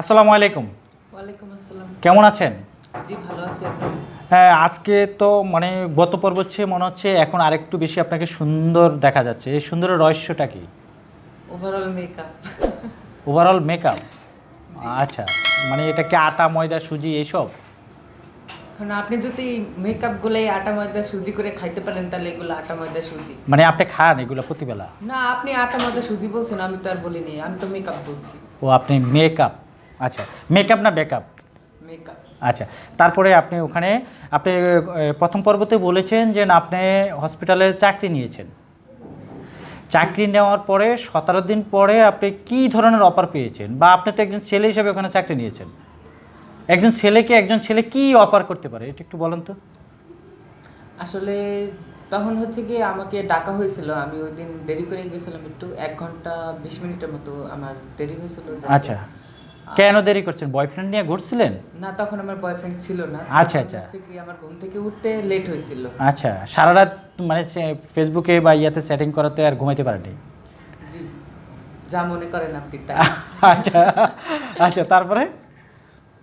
আসসালামু আলাইকুম। ওয়ালাইকুম আসসালাম। কেমন আছেন? জি ভালো আছি হ্যাঁ আজকে তো মানে গত পর্ব হচ্ছে মনে হচ্ছে এখন আরেকটু বেশি আপনাকে সুন্দর দেখা যাচ্ছে। এই সুন্দরের রহস্যটা কি? ওভারঅল মেকআপ ওভারঅল মেকআপ আচ্ছা মানে এটা কি আটা ময়দা সুজি এইসব? এখন আপনি যদি মেকআপগুলো আটা ময়দা সুজি করে খাইতে পারেন তাহলে এগুলো আটা ময়দা সুজি। মানে আপনি খান এগুলো প্রতিবেলা? না আপনি আটা ময়দা সুজি বলছেন আমি তো আর বলিনি আমি তো মেকআপ বলছি। ও আপনি মেকআপ আচ্ছা মেকআপ না বেকআপ মেকআপ আচ্ছা তারপরে আপনি ওখানে আপনি প্রথম পর্বতে বলেছেন যে আপনি হসপিটালে চাকরি নিয়েছেন। চাকরি নেওয়ার পরে সতেরো দিন পরে আপনি কি ধরনের অফার পেয়েছেন? বা আপনি তো একজন ছেলে হিসেবে ওখানে চাকরি নিয়েছেন। একজন ছেলেকে একজন ছেলে কি অফার করতে পারে? এটা একটু বলেন তো। আসলে তখন হচ্ছে কি আমাকে ডাকা হয়েছিল আমি ওই দিন দেরি করে গেছিলাম একটু এক ঘণ্টা বিশ মিনিটের মতো আমার দেরি হয়েছিল আচ্ছা। কেন দেরি করছেন? বয়ফ্রেন্ড নিয়ে ঘুরছিলেন? না তখন আমার বয়ফ্রেন্ড ছিল না। আচ্ছা, আচ্ছা। হচ্ছে কি আমার ঘুম থেকে উঠতে লেট হয়েছিল। আচ্ছা সারা রাত মানে সে- ফেসবুকে বা ইয়াতে সেটিং করাতে আর ঘুমাইতে পারেনি জি যা মনে করেন আপনি তাই। আচ্ছা আচ্ছা তারপরে?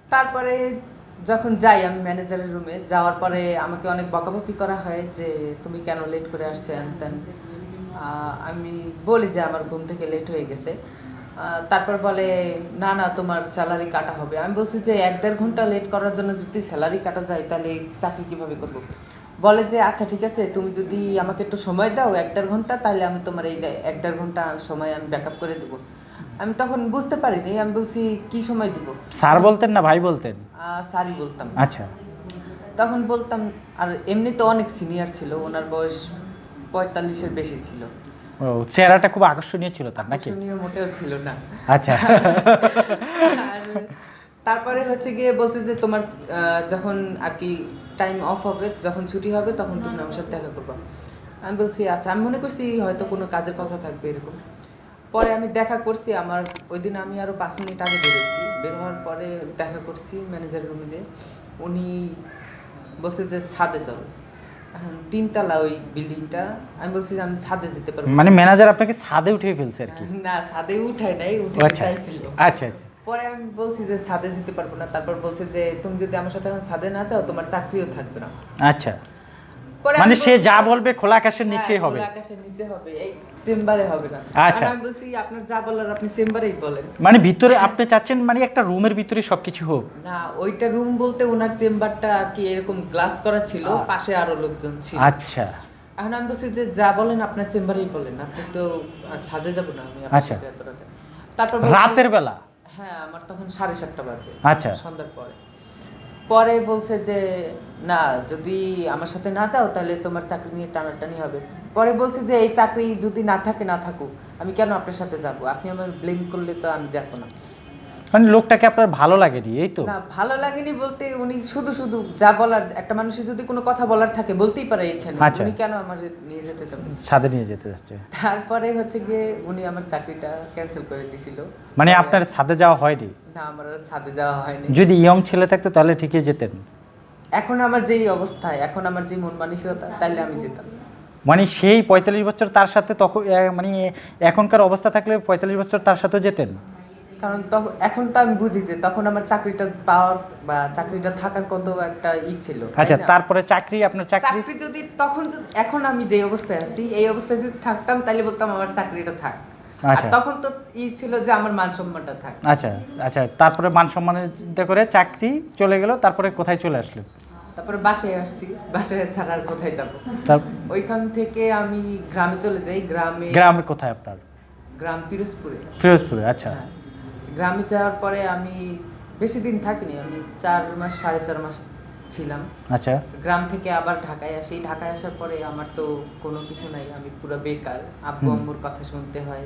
তারপরে যখন যাই আমি ম্যানেজারের রুমে যাওয়ার পরে আমাকে অনেক বকাবকি করা হয় যে তুমি কেন লেট করে আসছো? হ্যান ত্যান আহ, আমি বলি যে আমার ঘুম থেকে লেট হয়ে গেছে। তারপর বলে না না তোমার স্যালারি কাটা হবে। আমি বলছি যে এক দেড় ঘণ্টা লেট করার জন্য যদি স্যালারি কাটা যায় তাহলে চাকরি কীভাবে করব? বলে যে আচ্ছা ঠিক আছে তুমি যদি আমাকে একটু সময় দাও এক দেড় ঘণ্টা তাহলে আমি তোমার এই এক দেড় ঘণ্টা সময় আমি ব্যাকআপ করে দেবো। আমি তখন বুঝতে পারিনি আমি বলছি কি সময় দিব? স্যার বলতেন না ভাই বলতেন? স্যারই বলতাম। আচ্ছা। তখন বলতাম আর এমনি তো অনেক সিনিয়র ছিল ওনার বয়স পঁয়তাল্লিশের বেশি ছিল। ও চেহারাটা খুব আকর্ষণীয় ছিল তার নাকি? আকর্ষণীয় মোটেও ছিল না। আচ্ছা। তারপরে হচ্ছে গিয়ে বলছে যে তোমার যখন আর কি টাইম অফ হবে যখন ছুটি হবে তখন তুমি আমার সাথে দেখা করবা। আমি বলছি আচ্ছা আমি মনে করছি হয়তো কোনো কাজের কথা থাকবে এরকম। পরে আমি দেখা করছি আমার ওই দিন আমি আরও পাঁচ মিনিট আগে বেরোচ্ছি। বের হওয়ার পরে দেখা করছি ম্যানেজার রুমে যে উনি বলছে যে ছাদে চলো। তিনতলা ওই বিল্ডিংটা আমি বলছি যে আমি ছাদে যেতে পারব। মানে ম্যানেজার আপনাকে ছাদে উঠিয়ে ফেলছে আর কি? না ছাদে উঠায় নাই উঠে আচ্ছা। চাইছিল। আচ্ছা আচ্ছা। পরে আমি বলছি যে ছাদে যেতে পারব না। তারপর বলছে যে তুমি যদি আমার সাথে এখন ছাদে না যাও তোমার চাকরিও থাকবে না। আচ্ছা। মানে সে যা বলবে খোলা আকাশের নিচেই হ্যাঁ, হবে। খোলা আকাশের নিচে হবে এই চেম্বারে হবে না। আচ্ছা। আমি বলছি আপনার যা বলার আপনি চেম্বারেই বলেন। মানে ভিতরে আপনি চাচ্ছেন মানে একটা রুমের ভিতরে সবকিছু হোক? না ওইটা রুম বলতে ওনার চেম্বারটা কি এরকম গ্লাস করা ছিল পাশে আরও লোকজন ছিল। আচ্ছা। এখন আমি বলছি যে যা বলেন আপনার চেম্বারেই বলেন আপনি তো ছাদে যাব না আমি আচ্ছা। তারপর রাতের বেলা? হ্যাঁ আমার তখন সাড়ে সাতটা বাজে আচ্ছা। সন্ধ্যার পরে। পরে বলছে যে, না, যদি আমার সাথে না যাও, তাহলে তোমার চাকরি নিয়ে টানাটানি হবে। পরে বলছে যে, এই চাকরি যদি না থাকে, না থাকুক। আমি কেন আপনার সাথে যাব? আপনি আমার ব্লেম করলে তো আমি যাব না। মানে লোকটাকে আপনার ভালো লাগেনি এই তো? না ভালো লাগেনি বলতে উনি শুধু শুধু যা বলার একটা মানুষের যদি কোনো কথা বলার থাকে বলতেই পারে এখানে আচ্ছা। উনি কেন আমার নিয়ে যেতে চাবেন ছাদে নিয়ে যেতে যাচ্ছে। তারপরে হচ্ছে গিয়ে উনি আমার চাকরিটা ক্যান্সেল করে দিছিল। মানে আপনার ছাদে যাওয়া হয়নি? না আমার আর ছাদে যাওয়া হয়নি। যদি ইয়ং ছেলে থাকতো তাহলে ঠিকই যেতেন। এখন আমার যেই অবস্থায় এখন আমার যে মন মানসিকতা তাইলে আমি যেতাম। মানে সেই পঁয়তাল্লিশ বছর তার সাথে তখন এ, মানে এখনকার অবস্থা থাকলে পঁয়তাল্লিশ বছর তার সাথেও যেতেন? কারণ তখন এখন তো আমি বুঝি যে তখন আমার চাকরিটা পাওয়ার বা চাকরিটা থাকার কত একটা ই ছিল আচ্ছা তারপরে চাকরি আপনার চাকরি? চাকরি যদি তখন এখন আমি যে অবস্থায় আছি এই অবস্থায় যদি থাকতাম তাহলে বলতাম আমার চাকরিটা থাক। আচ্ছা। তখন তো ই ছিল যে আমার মান সম্মানটা থাক। আচ্ছা আচ্ছা তারপরে মান সম্মানের চিন্তা করে চাকরি চলে গেল তারপরে কোথায় চলে আসলো? তারপরে বাসায় আসছি বাসায় ছাড়া আর কোথায় যাব? ওইখান থেকে আমি গ্রামে চলে যাই গ্রামে গ্রামে কোথায় আপনার? গ্রাম পিরোজপুরে। ফিরোজপুরে আচ্ছা। হ্যাঁ। গ্রামে যাওয়ার পরে আমি বেশি দিন থাকিনি আমি চার মাস সাড়ে চার মাস ছিলাম। আচ্ছা। গ্রাম থেকে আবার ঢাকায় আসি। ঢাকায় আসার পরে আমার তো কোনো কিছু নাই আমি পুরো বেকার। আব্বু আম্মুর কথা শুনতে হয়।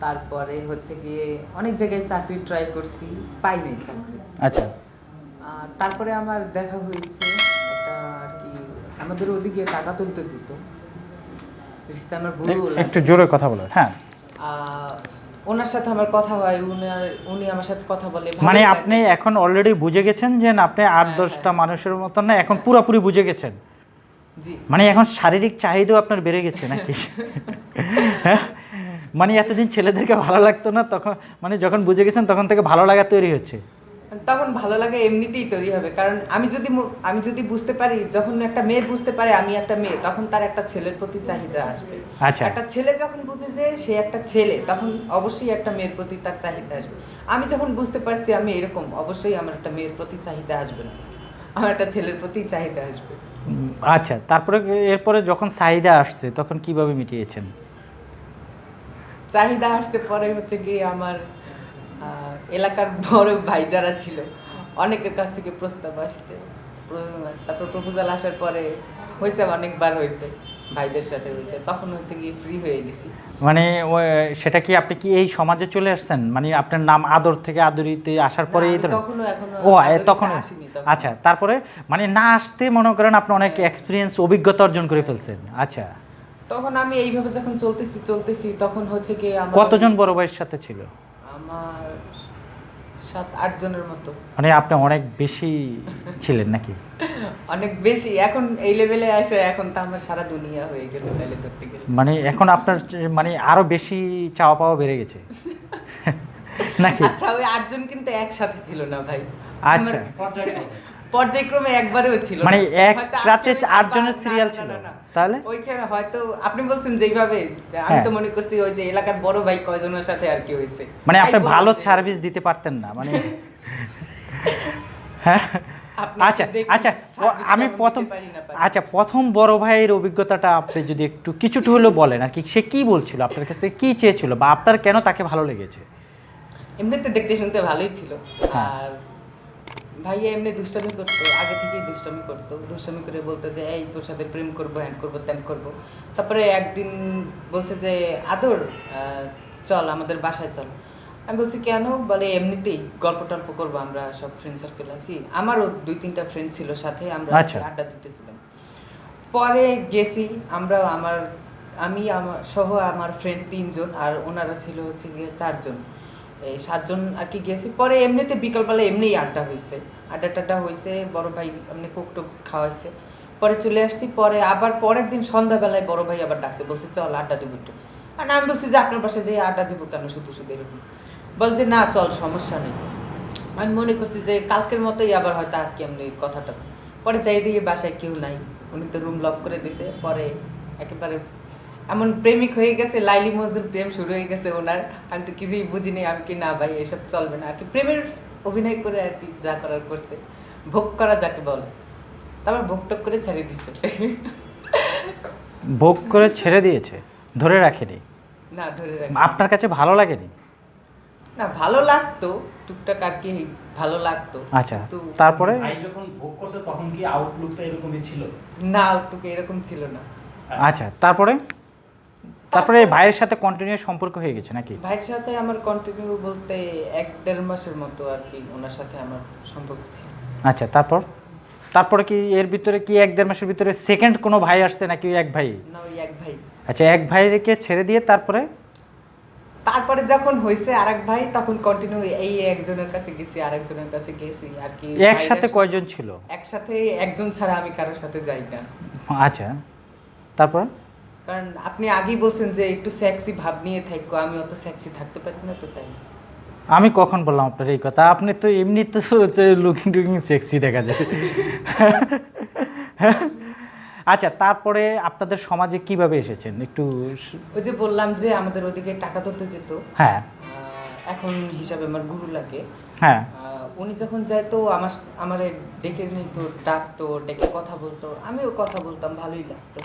তারপরে হচ্ছে গিয়ে অনেক জায়গায় চাকরি ট্রাই করছি পাই নাই চাকরি। আচ্ছা। তারপরে আমার দেখা হয়েছে একটা আর কি আমাদের ওদিকে টাকা তুলতে যেত। একটু জোরে কথা বলো হ্যাঁ। ওনার সাথে আমার কথা হয় উনার উনি আমার সাথে কথা বলে মানে আপনি এখন অলরেডি বুঝে গেছেন যে আপনি আট হ্যাঁ, দশটা মানুষের মতন না এখন পুরোপুরি বুঝে গেছেন। মানে এখন শারীরিক চাহিদাও আপনার বেড়ে গেছে নাকি? হ্যাঁ? মানে এতদিন ছেলেদেরকে ভালো লাগতো না তখন মানে যখন বুঝে গেছেন তখন থেকে ভালো লাগা তৈরি হচ্ছে। তখন ভালো লাগে এমনিতেই তৈরি হবে। কারণ আমি যদি আমি যদি বুঝতে পারি যখন একটা মেয়ে বুঝতে পারে আমি একটা মেয়ে তখন তার একটা ছেলের প্রতি চাহিদা আসবে। আচ্ছা। একটা ছেলে যখন বুঝে যে সে একটা ছেলে তখন অবশ্যই একটা মেয়ের প্রতি তার চাহিদা আসবে। আমি যখন বুঝতে পারছি আমি এরকম অবশ্যই আমার একটা মেয়ের প্রতি চাহিদা আসবে না। আমার একটা ছেলের প্রতি চাহিদা আসবে। আচ্ছা তারপরে এরপরে যখন চাহিদা আসছে তখন কীভাবে মিটিয়েছেন? চাহিদা আসছে পরে হচ্ছে গিয়ে আমার এলাকার বড় ভাই যারা ছিল অনেকের কাছ থেকে প্রস্তাব আসছে। তারপর প্রপোজাল আসার পরে হয়েছে অনেকবার হয়েছে ভাইদের সাথে হয়েছে। তখন হচ্ছে কি ফ্রি হয়ে গেছি। মানে সেটা কি আপনি কি এই সমাজে চলে আসছেন? মানে আপনার নাম আদর থেকে আদরিতে আসার পরে ও তখন আচ্ছা তারপরে মানে না আসতে মনে করেন আপনি অনেক এক্সপিরিয়েন্স অভিজ্ঞতা অর্জন করে ফেলছেন। আচ্ছা। তখন আমি এইভাবে যখন চলতেছি চলতেছি তখন হচ্ছে কি কতজন বড় ভাইয়ের সাথে ছিল? আমার সাত আট জনের মতো। মানে আপনি অনেক বেশি ছিলেন নাকি? অনেক বেশি। এখন এই লেভেলে আসে এখন তো আমার সারা দুনিয়া হয়ে গেছে তাহলে ধরতে গেলে। মানে এখন আপনার মানে আরও বেশি চাওয়া পাওয়া বেড়ে গেছে। নাকি? আচ্ছা ওই আটজন কিন্তু একসাথে ছিল না ভাই। আচ্ছা। পর্যায়ক্রমে একবারেও ছিল মানে এক রাতে না, serial না, ছিল? তাহলে? ওইখানে হয়তো আপনি বলছেন যেইভাবে আমি হ্যাঁ। তো মনে করছি ওই যে এলাকার বড় ভাই কয়জনের সাথে আর কি হয়েছে মানে আপনি ভালো সার্ভিস দিতে পারতেন না মানে হ্যাঁ আচ্ছা আচ্ছা আমি প্রথম। আচ্ছা প্রথম বড় ভাইয়ের অভিজ্ঞতাটা আপনি যদি একটু কিছুটা হলেও বলেন আর কি সে কি বলছিল আপনার কাছ কি চেয়েছিল বা আপনার কেন তাকে ভালো লেগেছে এমনিতে দেখতে শুনতে ভালোই ছিল হ্যাঁ। আর ভাইয়া এমনি দুষ্টামি করতো আগে থেকেই দুষ্টামি করতো। দুষ্টামি করে বলতো যে এই তোর সাথে প্রেম করব হ্যান করব ত্যান করব। তারপরে একদিন বলছে যে আদর চল আমাদের বাসায় চল। আমি বলছি কেন? বলে এমনিতেই গল্প টল্প করব আমরা সব ফ্রেন্ড সার্কেল আছি। আমারও দুই তিনটা ফ্রেন্ড ছিল সাথে আমরা আচ্ছা। আড্ডা দিতেছিলাম। পরে গেছি আমরা আমার আমি আমার সহ আমার ফ্রেন্ড তিনজন আর ওনারা ছিল হচ্ছে গিয়ে চারজন। এই সাতজন আর কি গেছি। পরে এমনিতে বিকালবেলা এমনিই আড্ডা হয়েছে আড্ডা টাড্ডা হয়েছে বড় ভাই এমনি কোক টোক খাওয়াইছে। পরে চলে আসছি, পরে আবার পরের দিন সন্ধ্যাবেলায় বড় ভাই আবার ডাকছে, বলছে, চল, আড্ডা দিব একটু। আর আমি বলছি, যে, আপনার বাসায় যে আড্ডা দিব কেন? শুধু শুধু এরকম। বলছে, না, চল, সমস্যা নেই। আমি মনে করছি যে কালকের মতোই আবার হয়তো আজকে এমনি কথাটা। পরে যাই দিয়ে বাসায় কেউ নাই। উনি তো রুম লক করে দিছে। পরে একেবারে এমন প্রেমিক হয়ে গেছে লাইলি মজদুর প্রেম শুরু হয়ে গেছে ওনার। আমি তো কিছুই বুঝিনি আমি কি না ভাই এসব চলবে না। আর কি প্রেমের অভিনয় করে আর কি যা করার করছে। ভোগ করা যাকে বলে। তারপর ভোগ টোক করে ছেড়ে দিছে। ভোগ করে ছেড়ে দিয়েছে? ধরে রাখেনি? না ধরে রাখি আপনার কাছে ভালো লাগেনি? না ভালো লাগতো। টুকটাক আর কি ভালো লাগতো। আচ্ছা তারপরে? ভাই যখন ভোগ করছে তখন কি আউটলুকটা এরকমই ছিল? না টুকু এরকম ছিল না। আচ্ছা তারপরে? তারপরে ভাইয়ের সাথে কন্টিনিউ সম্পর্ক হয়ে গেছে নাকি? ভাইয়ের সাথে আমার কন্টিনিউ বলতে এক দেড় মাসের মতো আর কি ওনার সাথে আমার সম্পর্ক ছিল। আচ্ছা তারপর? তারপরে কি এর ভিতরে কি এক দেড় মাসের ভিতরে সেকেন্ড কোনো ভাই আসছে নাকি এক ভাই? না ওই এক ভাই। আচ্ছা এক ভাইকে ছেড়ে দিয়ে তারপরে? তারপরে যখন হয়েছে আরেক ভাই তখন কন্টিনিউ এই একজনের কাছে গেছি আরেকজনের কাছে গেছি আর কি একসাথে কয়জন ছিল? একসাথে একজন ছাড়া আমি কারোর সাথে যাই না। আচ্ছা তারপর? কারণ আপনি আগেই বলছেন যে একটু সেক্সি ভাব নিয়ে থাকো আমি অত সেক্সি থাকতে পারি না তো তাই। আমি কখন বললাম আপনার এই কথা? আপনি তো এমনি তো লুকিং টুকিং সেক্সি দেখা যায়। আচ্ছা তারপরে আপনাদের সমাজে কীভাবে এসেছেন? একটু ওই যে বললাম যে আমাদের ওদিকে টাকা ধরতে যেত। হ্যাঁ। এখন হিসাবে আমার গুরু লাগে। হ্যাঁ। উনি যখন যাইতো আমার আমার ডেকে নিত ডাকতো ডেকে কথা বলতো। আমিও কথা বলতাম ভালোই লাগতো।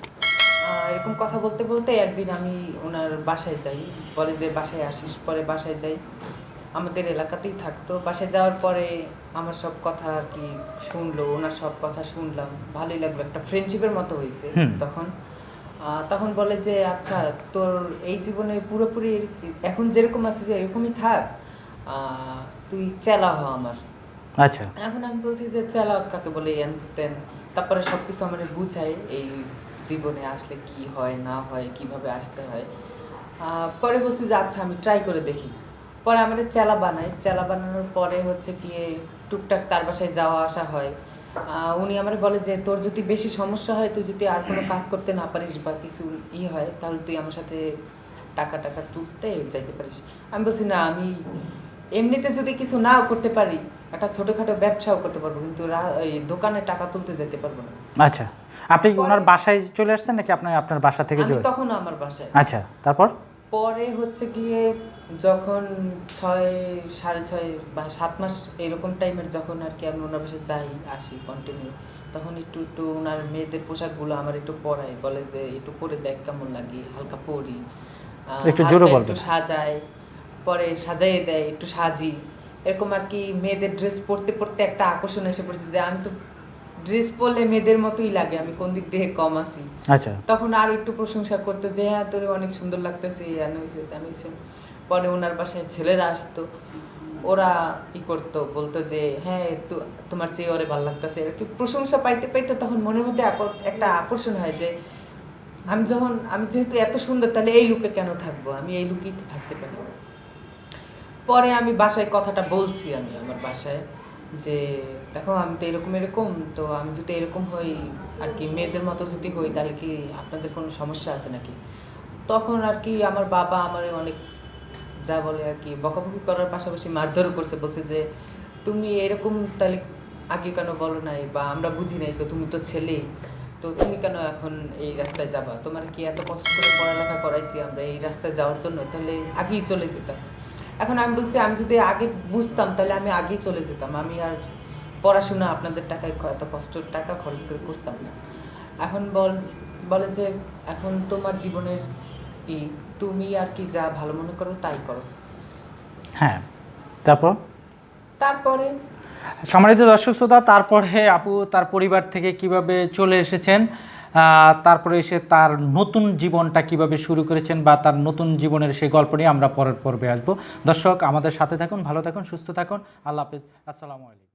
এরকম কথা বলতে বলতে একদিন আমি ওনার বাসায় যাই বলে যে বাসায় আসিস পরে বাসায় যাই। আমাদের এলাকাতেই থাকতো। বাসায় যাওয়ার পরে আমার সব কথা আর কি শুনলো ওনার সব কথা শুনলাম। ভালোই লাগল। একটা ফ্রেন্ডশিপের মতো হয়েছে তখন। তখন বলে যে আচ্ছা তোর এই জীবনে পুরোপুরি এখন যেরকম আছিস এরকমই থাক। তুই চেলা হ আমার। আচ্ছা। এখন আমি বলছি যে চেলা কাকে বলে তারপরে সব কিছু আমার বুঝায় এই জীবনে আসলে কি হয়, না হয়, কীভাবে আসতে হয়। পরে বলছি যে আচ্ছা আমি ট্রাই করে দেখি। পরে আমার চেলা বানাই চেলা বানানোর পরে হচ্ছে কি টুকটাক তার বাসায় যাওয়া আসা হয়। উনি আমার বলে যে, তোর যদি বেশি সমস্যা হয়, তুই যদি আর কোনো কাজ করতে না পারিস বা কিছু ই হয়, তাহলে তুই আমার সাথে টাকা টাকা তুলতে যাইতে পারিস। আমি বলছি, না, আমি এমনিতে যদি কিছু নাও করতে পারি, একটা ছোটখাটো ব্যবসাও করতে পারব, কিন্তু দোকানে টাকা তুলতে যেতে পারব না। আচ্ছা। আপনি ওনার বাসায় চলে আসছেন নাকি আপনি আপনার বাসা থেকে আমি তখন আমার বাসায়। আচ্ছা তারপর? পরে হচ্ছে গিয়ে যখন ছয় সাড়ে ছয় বা সাত মাস এরকম টাইমের যখন আর কি আমি ওনার বাসায় যাই আসি কন্টিনিউ তখন একটু একটু ওনার মেয়েদের পোশাকগুলো আমার একটু পরাই বলে যে একটু পরে দেখ কেমন লাগে হালকা পরি। একটু জোরে বলবেন। সাজায় পরে সাজাইয়ে দেয় একটু সাজি। এরকম আর কি মেয়েদের ড্রেস পরতে পরতে একটা আকর্ষণ এসে পড়েছে যে আমি তো ড্রেস পরলে মেয়েদের মতোই লাগে আমি কোন দিক দিয়ে কম আছি। আচ্ছা। তখন আরও একটু প্রশংসা করতো যে হ্যাঁ তোর অনেক সুন্দর লাগতেছে এন হয়েছে তেন হয়েছে পরে ওনার বাসায় ছেলেরা আসতো ওরা ই করতো বলতো যে হ্যাঁ তো- তোমার চেয়ে ওরে ভালো লাগতেছে। কি প্রশংসা পাইতে পাইতে তখন মনের মধ্যে একটা আকর্ষণ হয় যে আমি যখন আমি যেহেতু এত সুন্দর তাহলে এই লুকে কেন থাকব? আমি এই লুকেই তো থাকতে পারি। পরে আমি বাসায় কথাটা বলছি আমি আমার বাসায়। যে, দেখো, আমি তো এরকম এরকম, তো আমি যদি এরকম হই, আর কি, মেয়েদের মতো যদি হই, তাহলে কি আপনাদের কোনো সমস্যা আছে নাকি? তখন আর কি আমার বাবা আমার অনেক যা বলে আর কি, বকাবকি করার পাশাপাশি মারধরও করছে, বলছে যে, তুমি এরকম তাহলে আগে কেন বলো নাই, বা আমরা বুঝি নাই, তো তুমি তো ছেলে, তো তুমি কেন এখন এই রাস্তায় যাবা? তোমার কি এত কষ্ট করে পড়ালেখা করাইছি আমরা এই রাস্তায় যাওয়ার জন্য? তাহলে আগেই চলে যেতাম। এখন আমি বলছি আমি যদি আগে বুঝতাম তাহলে আমি আগেই চলে যেতাম। আমি আর পড়াশোনা আপনাদের টাকায় এত কষ্টের টাকা খরচ করে করতাম না। এখন বল বলে যে এখন তোমার জীবনের ই তুমি আর কি যা ভালো মনে করো তাই করো। হ্যাঁ তারপর? তারপরে? সম্মানিত দর্শক শ্রোতা তারপরে আপু তার পরিবার থেকে কীভাবে চলে এসেছেন তারপরে এসে তার নতুন জীবনটা কীভাবে শুরু করেছেন বা তার নতুন জীবনের সেই গল্প নিয়ে আমরা পরের পর্বে আসব। দর্শক, আমাদের সাথে থাকুন, ভালো থাকুন, সুস্থ থাকুন। আল্লাহ হাফিজ। আসসালামু আলাইকুম।